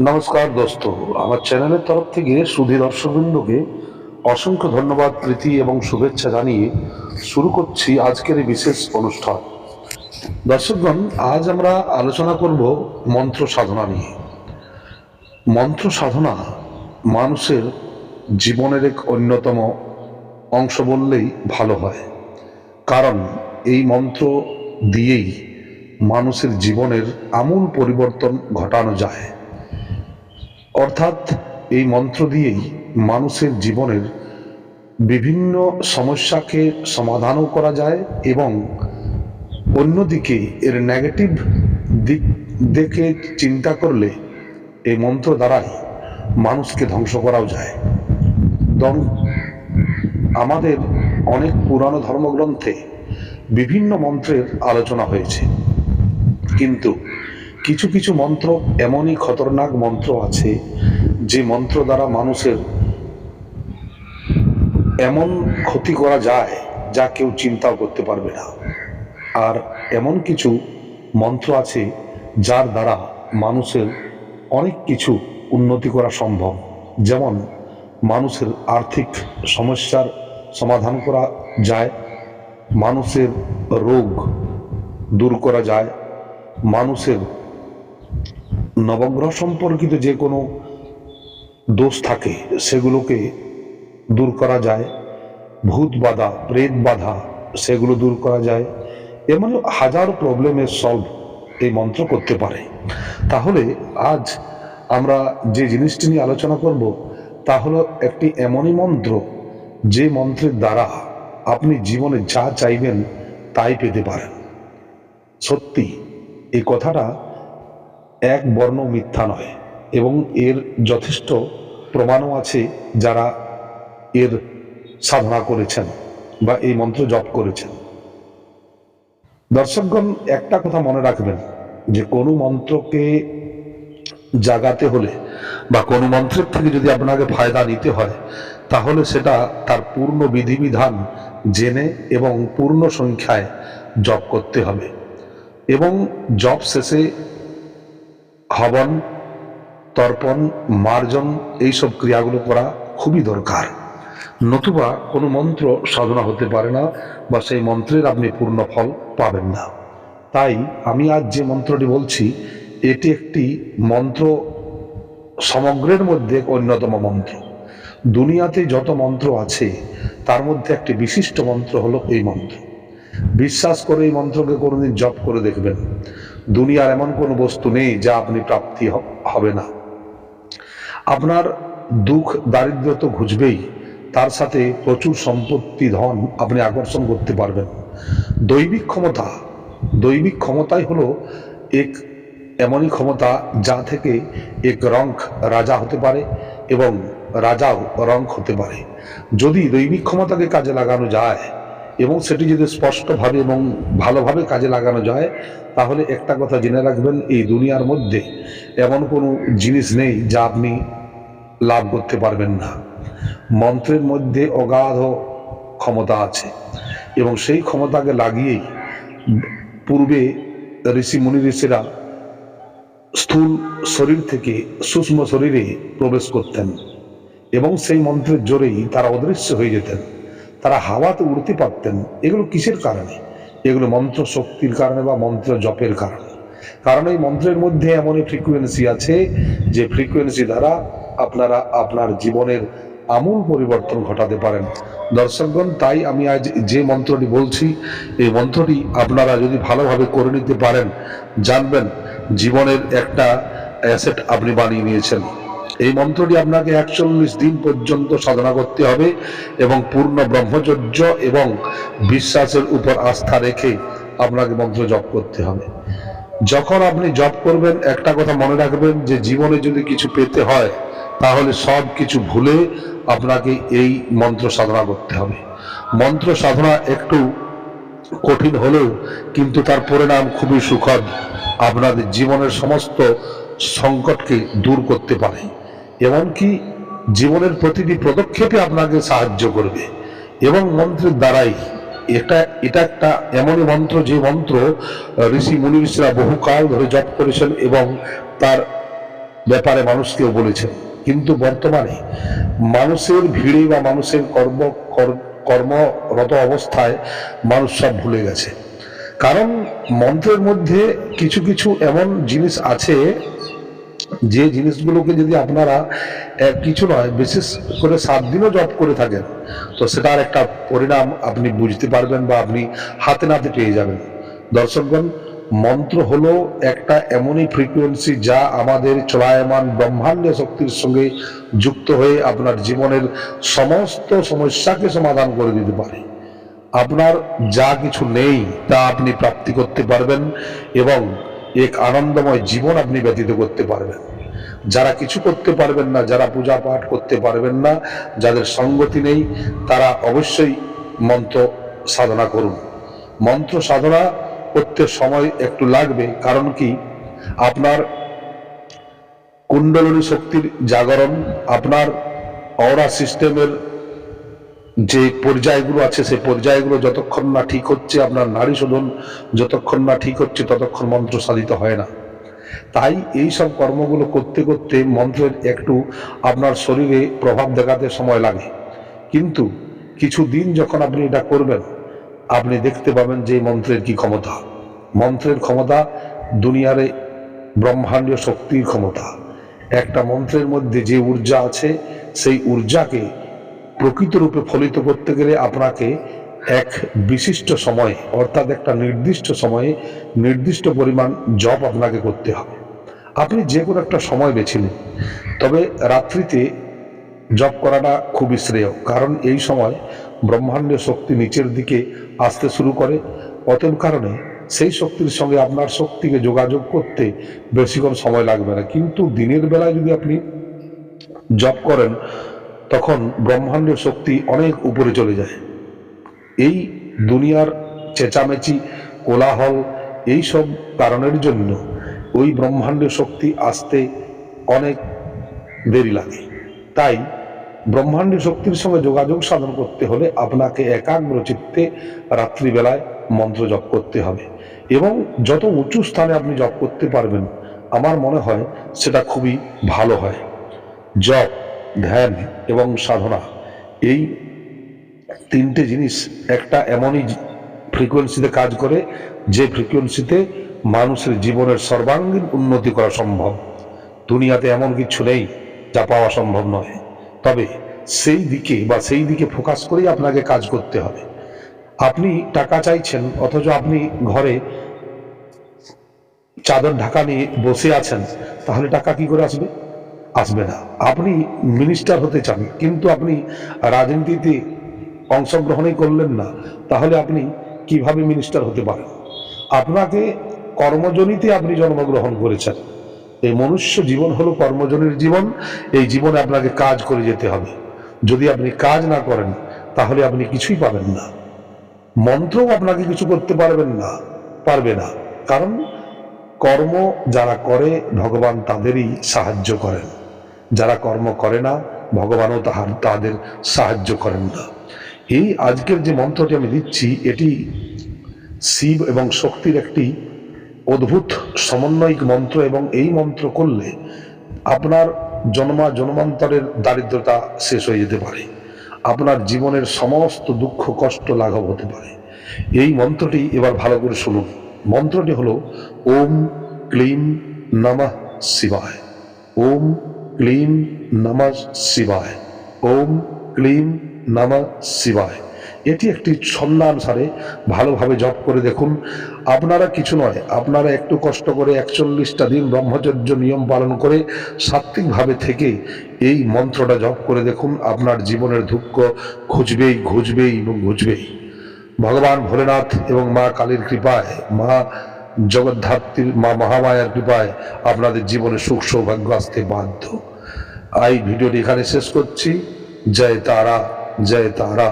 নমস্কার দোস্ত। আমার চ্যানেলের তরফ থেকে সুধী দর্শকবৃন্দকে অসংখ্য ধন্যবাদ, প্রীতি এবং শুভেচ্ছা জানিয়ে শুরু করছি আজকের এই বিশেষ অনুষ্ঠান। দর্শকগণ, আজ আমরা আলোচনা করব মন্ত্র সাধনা নিয়ে। মন্ত্র সাধনা মানুষের জীবনের এক অন্যতম অংশ বললেই ভালো হয়। কারণ এই মন্ত্র দিয়েই মানুষের জীবনের আমূল পরিবর্তন ঘটানো যায়। অর্থাৎ এই মন্ত্র দিয়েই মানুষের জীবনের বিভিন্ন সমস্যাকে সমাধানও করা যায় এবং অন্যদিকে এর নেগেটিভ দিক দেখে চিন্তা করলে এই মন্ত্র দ্বারাই মানুষকে ধ্বংস করাও যায়। আমাদের অনেক পুরানো ধর্মগ্রন্থে বিভিন্ন মন্ত্রের আলোচনা হয়েছে। কিন্তু কিছু কিছু মন্ত্র, এমনই খতরনাক মন্ত্র আছে, যে মন্ত্র দ্বারা মানুষের এমন ক্ষতি করা যায়, যা কেউ চিন্তাও করতে পারবে না। আর এমন কিছু মন্ত্র আছে, যার দ্বারা মানুষের অনেক কিছু উন্নতি করা সম্ভব। যেমন, মানুষের আর্থিক সমস্যার সমাধান করা যায়, মানুষের রোগ দূর করা যায়, মানুষের নবগ্রহ সম্পর্কিত যে কোনো দোষ থাকে, সেগুলোকে দূর করা যায়। ভূত বাধা, প্রেত বাধা, সেগুলো দূর করা যায়। এমন হাজার প্রবলেমের সলভ এই মন্ত্র করতে পারে। তাহলে আজ আমরা যে জিনিসটি নিয়ে আলোচনা করব, তা হলো একটি এমনই মন্ত্র, যে মন্ত্রের দ্বারা আপনি জীবনে যা চাইবেন তাই পেতে পারেন। সত্যি, এই কথাটা এক বর্ণ মিথ্যা নয় এবং এর যথেষ্ট প্রমাণও আছে যারা এর সাধনা করেছেন বা এই মন্ত্র জপ করেছেন। দর্শকগণ, একটা কথা মনে রাখবেন যে কোনো মন্ত্রকে জাগাতে হলে বা কোনো মন্ত্রের থেকে যদি আপনাকে ফায়দা নিতে হয়, তাহলে সেটা তার পূর্ণ বিধিবিধান জেনে এবং পূর্ণ সংখ্যায় জপ করতে হবে। এবং জব শেষে হবন তর্পণ, মার্জন এইসব ক্রিয়াগুলো করা খুবই দরকার। নতুবা কোনো মন্ত্র সাধনা হতে পারে না বা সেই মন্ত্রের আপনি পূর্ণ ফল পাবেন না। তাই আমি আজ যে মন্ত্রটি বলছি, এটি একটি মন্ত্র সমগ্রের মধ্যে অন্যতম মন্ত্র। দুনিয়াতে যত মন্ত্র আছে, তার মধ্যে একটি বিশিষ্ট মন্ত্র হলো এই মন্ত্র। বিশ্বাস করে এই মন্ত্রকে কোনোদিন জপ করে দেখবেন। দুনিয়ার এমন কোনো বস্তু নেই যা আপনি প্রাপ্তি হবে না। আপনার দুঃখ দারিদ্র তো ঘুচবেই, তার সাথে প্রচুর সম্পত্তি, ধন আপনি আকর্ষণ করতে পারবেন। দৈবিক ক্ষমতা, দৈবিক ক্ষমতাই হলো এক এমনই ক্ষমতা যা থেকে এক রঙ্ক রাজা হতে পারে এবং রাজাও রঙ্ক হতে পারে। যদি দৈবিক ক্ষমতাকে কাজে লাগানো যায় এবং সেটি যদি স্পষ্টভাবে এবং ভালোভাবে কাজে লাগানো যায়, তাহলে একটা কথা জেনে রাখবেন, এই দুনিয়ার মধ্যে এমন কোনো জিনিস নেই যা আপনি লাভ করতে পারবেন না। মন্ত্রের মধ্যে অগাধ ক্ষমতা আছে এবং সেই ক্ষমতাকে লাগিয়েই পূর্বে ঋষি মুনি ঋষিরা স্থূল শরীর থেকে সূক্ষ্ম শরীরে প্রবেশ করতেন এবং সেই মন্ত্রের জোরেই তারা অদৃশ্য হয়ে যেতেন। তারা হাওয়াতে উড়তে পারতেন। এগুলো কিসের কারণে? এগুলো মন্ত্র শক্তির কারণে বা মন্ত্র জপের কারণে। কারণ এই মন্ত্রের মধ্যে এমনই ফ্রিকুয়েন্সি আছে যে ফ্রিকুয়েন্সি দ্বারা আপনারা আপনার জীবনের আমূল পরিবর্তন ঘটাতে পারেন। দর্শকগণ, তাই আমি আজ যে মন্ত্রটি বলছি, এই মন্ত্রটি আপনারা যদি ভালোভাবে করে নিতে পারেন, জানবেন জীবনের একটা অ্যাসেট আপনি বানিয়ে নিয়েছেন। এই মন্ত্রটি আপনাকে একচল্লিশ দিন পর্যন্ত সাধনা করতে হবে এবং পূর্ণ ব্রহ্মচর্য এবং বিশ্বাসের উপর আস্থা রেখে আপনাকে মন্ত্র জপ করতে হবে। যখন আপনি জপ করবেন, একটা কথা মনে রাখবেন যে জীবনে যদি কিছু পেতে হয়, তাহলে সব কিছু ভুলে আপনাকে এই মন্ত্র সাধনা করতে হবে। মন্ত্র সাধনা একটু কঠিন হলেও কিন্তু তার পরিণাম খুবই সুখদ। আপনাদের জীবনের সমস্ত সংকটকে দূর করতে পারে। এমনকি জীবনের প্রতিটি পদক্ষেপে আপনাকে সাহায্য করবে এবং মন্ত্রের দ্বারাই। এটা এটা একটা এমনই মন্ত্র, যে মন্ত্র ঋষি মুনি ঋষিরা বহুকাল ধরে জপ করেছেন এবং তার ব্যাপারে মানুষকেও বলেছেন। কিন্তু বর্তমানে মানুষের ভিড়ে বা মানুষের কর্ম, কর- কর্মরত অবস্থায় মানুষ সব ভুলে গেছে। কারণ মন্ত্রের মধ্যে কিছু কিছু এমন জিনিস আছে যে জিনিসগুলোকে যদি আপনারা কিছু নয়, বিশেষ করে সাত দিনও জব করে থাকেন, তো সেটার একটা পরিণাম আপনি বুঝতে পারবেন বা আপনি হাতে নাতে পেয়ে যাবেন। দর্শকগণ, মন্ত্র হলো একটা এমনই ফ্রিকোয়েন্সি যা আমাদের চলায়মান ব্রহ্মাণ্ড শক্তির সঙ্গে যুক্ত হয়ে আপনার জীবনের সমস্ত সমস্যাকে সমাধান করে দিতে পারে। আপনার যা কিছু নেই তা আপনি প্রাপ্তি করতে পারবেন এবং এক আনন্দময় জীবন আপনি ব্যতীত করতে পারবেন যারা কিছু করতে পারবেন না, যারা পূজা পাঠ করতে পারবেন না, যাদের সঙ্গতি নেই, তারা অবশ্যই মন্ত্র সাধনা করুন। মন্ত্র সাধনা করতে সময় একটু লাগবে, কারণ কি? আপনার কুণ্ডলিনী শক্তির জাগরণ, আপনার অরা সিস্টেমের যে পর্যায়গুলো আছে, সেই পর্যায়গুলো যতক্ষণ না ঠিক হচ্ছে আপনার নারী শোধন, যতক্ষণ না ঠিক হচ্ছে ততক্ষণ মন্ত্র সাধিত হয় না। তাই এই সব কর্মগুলো করতে করতে মন্ত্রের একটু আপনার শরীরে প্রভাব দেখাতে সময় লাগে। কিন্তু কিছু দিন যখন আপনি এটা করবেন, আপনি দেখতে পাবেন যে মন্ত্রের কি ক্ষমতা। মন্ত্রের ক্ষমতা দুনিয়ারে ব্রহ্মাণ্ডীয় শক্তির ক্ষমতা। একটা মন্ত্রের মধ্যে যে ঊর্জা আছে, সেই ঊর্জাকে প্রকৃত রূপে ফলিত করতে গেলে আপনাকে এক বিশিষ্ট সময়ে, অর্থাৎ একটা নির্দিষ্ট সময়ে নির্দিষ্ট পরিমাণ জব আপনাকে করতে হবে। আপনি যে কোনো একটা সময় বেছে নিন। তবে রাত্রিতে জব করাটা খুবই শ্রেয়, কারণ এই সময় ব্রহ্মাণ্ডের শক্তি নিচের দিকে আসতে শুরু করে। অতএব কারণে সেই শক্তির সঙ্গে আপনার শক্তিকে যোগাযোগ করতে বেশিক্ষণ সময় লাগবে না। কিন্তু দিনের বেলায় যদি আপনি জব করেন তখন ব্রহ্মাণ্ডের শক্তি অনেক উপরে চলে যায়। এই দুনিয়ার চেঁচামেচি, কোলাহল, এই সব কারণের জন্য ওই ব্রহ্মাণ্ডের শক্তি আসতে অনেক দেরি লাগে। তাই ব্রহ্মাণ্ডের শক্তির সঙ্গে যোগাযোগ সাধন করতে হলে আপনাকে একাগ্র চিত্তে রাত্রিবেলায় মন্ত্র জপ করতে হবে এবং যত উঁচু স্থানে আপনি জপ করতে পারবেন, আমার মনে হয় সেটা খুবই ভালো হয়। জপ ধ্যান এবং সাধনা। এই তিনটে জিনিস একটা এমনই ফ্রিকোয়েন্সিতে কাজ করে, যে ফ্রিকোয়েন্সিতে মানুষের জীবনের সর্বাঙ্গীন উন্নতি করা সম্ভব। দুনিয়াতে এমন কিছু নেই যা পাওয়া সম্ভব নয়। তবে সেই দিকে বা সেই দিকে ফোকাস করেই আপনাকে কাজ করতে হবে। আপনি টাকা চাইছেন, অথচ আপনি ঘরে চাদর ঢাকা নিয়ে বসে আছেন, তাহলে টাকা কি করে আসবে? আসবে না। আপনি মিনিস্টার হতে চান, কিন্তু আপনি রাজনীতিতে অংশগ্রহণই করলেন না, তাহলে আপনি কীভাবে মিনিস্টার হতে পারেন? আপনাকে কর্মজনীতে আপনি জন্মগ্রহণ করেছেন। এই মনুষ্য জীবন হলো কর্মজনীর জীবন, এই জীবনে আপনাকে কাজ করে যেতে হবে। যদি আপনি কাজ না করেন, তাহলে আপনি কিছুই পাবেন না। মন্ত্রও আপনাকে কিছু করতে পারবেন না, পারবে না। কারণ কর্ম যারা করে, ভগবান তাদেরই সাহায্য করেন। যারা কর্ম করে না, ভগবানও তাহার, তাদের সাহায্য করেন না। এই আজকের যে মন্ত্রটি আমি দিচ্ছি, এটি শিব এবং শক্তির একটি অদ্ভুত সমন্বয়িক মন্ত্র এবং এই মন্ত্র করলে আপনার জন্মা জন্মান্তরের দারিদ্রতা শেষ হয়ে যেতে পারে। আপনার জীবনের সমস্ত দুঃখ, কষ্ট লাঘব হতে পারে। এই মন্ত্রটি এবার ভালো করে শুনুন। মন্ত্রটি হলো, ওম ক্লিম নমঃ শিবায়। ওম ক্লিম নমঃ শিবায় ওম ক্লিম নমঃ শিবায় এটি একটি ছন্দানুসারে ভালোভাবে জপ করে দেখুন। আপনারা কিছু নয়, আপনারা একটু কষ্ট করে একচল্লিশটা দিন ব্রহ্মচর্য নিয়ম পালন করে সাত্বিকভাবে থেকে এই মন্ত্রটা জপ করে দেখুন, আপনার জীবনের দুঃখ ঘুচবেই ঘুজবেই এবং ঘুচবেই। ভগবান ভোলেনাথ এবং মা কালীর কৃপায়, মা জগদ্ধাত্রীর মা মহামায়ার কৃপায় আপনাদের জীবনে সুখ সৌভাগ্য আসতে বাধ্য। এই ভিডিওটি এখানে শেষ করছি। জয় তারা জয় তারা।